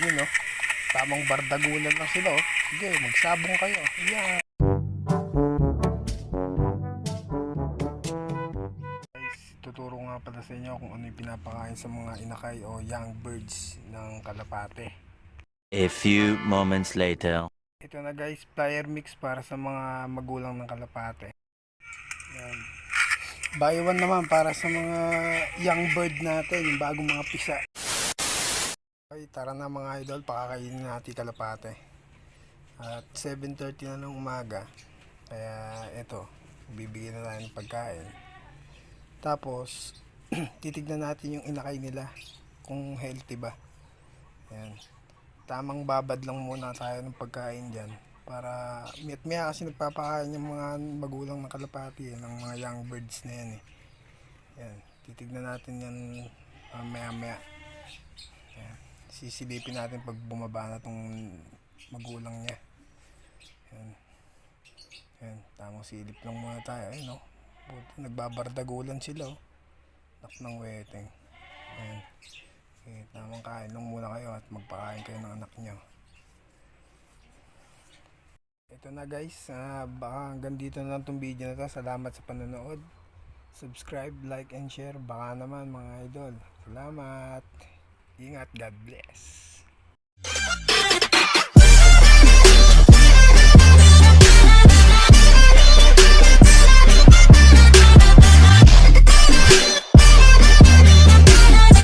Yun no. Tamang bardagulan lang sila oh. Sige, magsabong kayo. Yan. Guys, tuturo nga pala sa inyo kung ano yung pinapakain sa mga inakay o young birds ng kalapate. A few moments later. Ito na guys, flyer mix para sa mga magulang ng kalapate. Yan. Buy one naman para sa mga young bird natin, yung bagong mga pisa. Okay, tara na mga idol, pakakainin natin kalapate. At 7.30 na ng umaga. Kaya ito, bibigyan na tayo ng pagkain. Tapos, titignan natin yung inakay nila kung healthy ba. Yan tamang babad lang muna tayo ng pagkain dyan para miyat maya kasi nagpapakain yung mga magulang ng kalapati eh, ng mga young birds na yan eh. Yan, titignan natin yan uh, maya maya. Yan. Sisilipin natin pag bumaba na tong magulang niya. Yan. Yan, tamang silip lang muna tayo. Ayun no. Buti nagbabardagulan sila oh. Nak ng weteng. Yan. Okay, tamang kain lang muna kayo at magpakain kayo ng anak nyo. Ito na guys, ah, baka hanggang dito na lang itong video na to. Salamat sa panonood. Subscribe, like, and share. Baka naman mga idol. Salamat. Ingat, God bless.